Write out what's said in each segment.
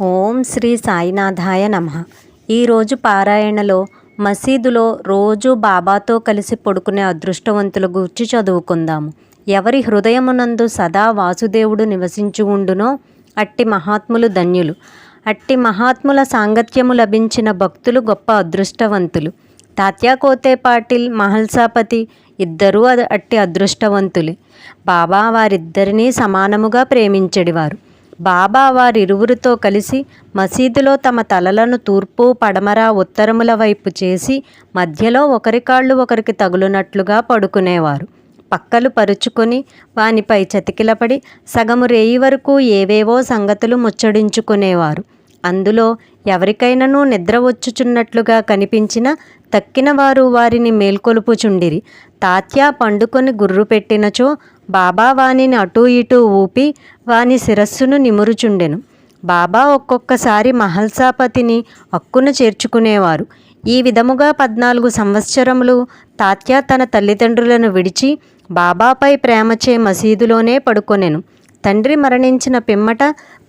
ఓం శ్రీ సాయినాథాయ నమ. ఈరోజు పారాయణలో మసీదులో రోజు బాబాతో కలిసి పడుకునే అదృష్టవంతుల గూర్చి చదువుకుందాము. ఎవరి హృదయమునందు సదా వాసుదేవుడు నివసించి ఉండునో అట్టి మహాత్ములు ధన్యులు. అట్టి మహాత్ముల సాంగత్యము లభించిన భక్తులు గొప్ప అదృష్టవంతులు. తాత్యా కోతే పాటిల్ మహల్సాపతి ఇద్దరూ అట్టి అదృష్టవంతులే. బాబా వారిద్దరినీ సమానముగా ప్రేమించడివారు. బాబా వారిరువురితో కలిసి మసీదులో తమ తలలను తూర్పు పడమర ఉత్తరముల వైపు చేసి మధ్యలో ఒకరి కాళ్ళు ఒకరికి తగులునట్లుగా పడుకునేవారు. పక్కలు పరుచుకొని వానిపై చతికిలపడి సగము రేయి వరకు ఏవేవో సంగతులు ముచ్చడించుకునేవారు. అందులో ఎవరికైనాను నిద్ర వచ్చుచున్నట్లుగా కనిపించిన తక్కినవారు వారిని మేల్కొలుపుచుండిరి. తాత్యా పండుకొని గుర్రు పెట్టినచో బాబా వానిని అటూ ఇటూ ఊపి వాని శిరస్సును నిమురుచుండెను. బాబా ఒక్కొక్కసారి మహల్సాపతిని హక్కును చేర్చుకునేవారు. ఈ విధముగా పద్నాలుగు సంవత్సరములు తాత్య తన తల్లిదండ్రులను విడిచి బాబాపై ప్రేమచే మసీదులోనే పడుకొనెను. తండ్రి మరణించిన పిమ్మట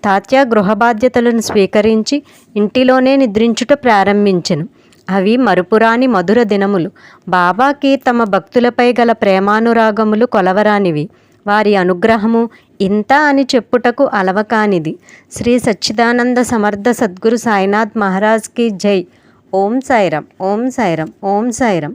తాత్యా గృహ బాధ్యతలను స్వీకరించి ఇంటిలోనే నిద్రించుట ప్రారంభించెను. అవి మరుపురాని మధుర దినములు. బాబాకి తమ భక్తులపై గల ప్రేమానురాగములు కొలవరానివి. వారి అనుగ్రహము ఇంత అని చెప్పుటకు అలవకానిది. శ్రీ సచ్చిదానంద సమర్థ సద్గురు సాయినాథ్ మహారాజ్కి జై. ఓం సాయిరం ఓం సాయిరం ఓం సాయిరం